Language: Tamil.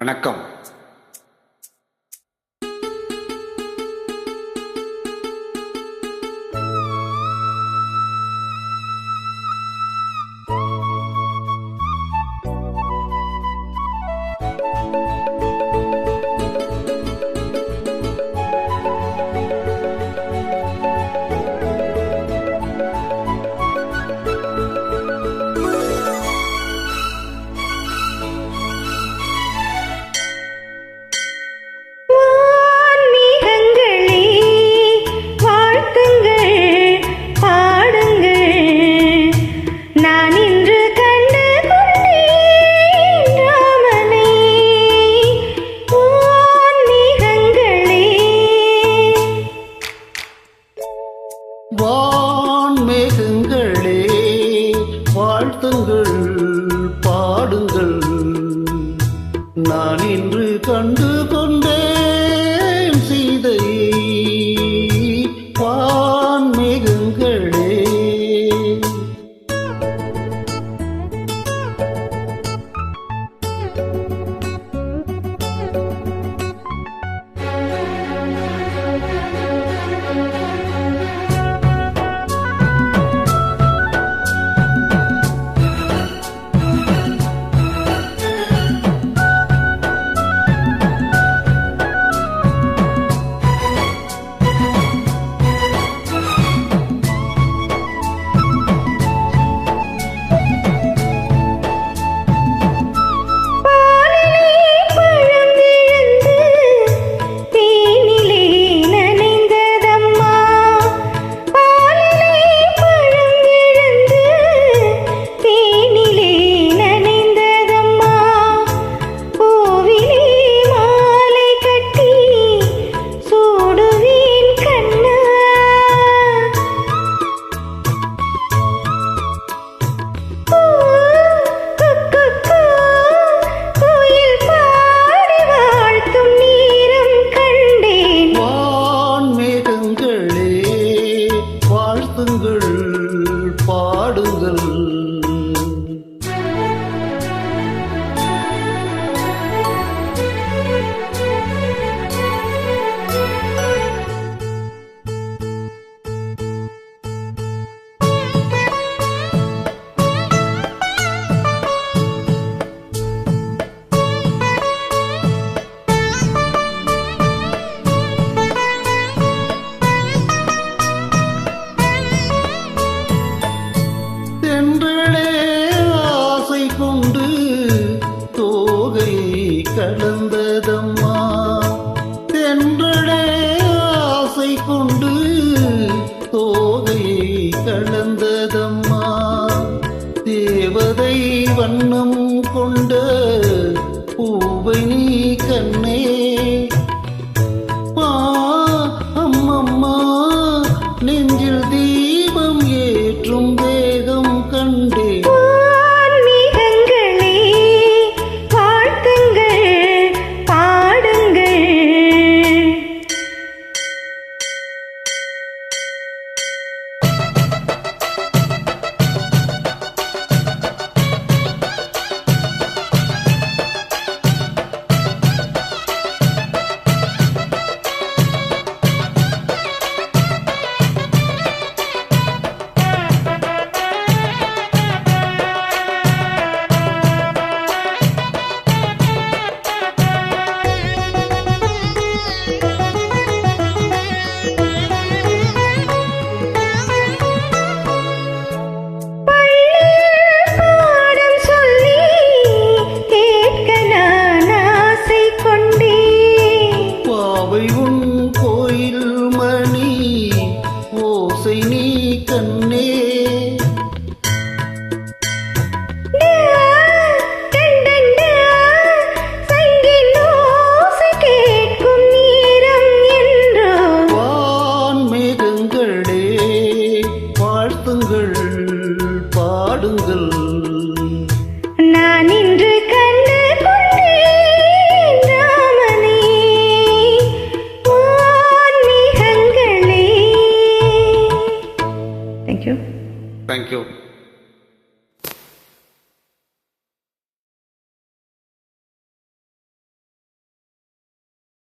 வணக்கம். பாடுங்கள். நான் இன்று கண்டு கடந்ததம்மா தென்றடே ஆசை கொண்டு தோகை கடந்ததம்மா தேவதை வண்ணம் கொண்ட பூவை நீ கண்ணே. பா அம்மம்மா நெஞ்சில் தீ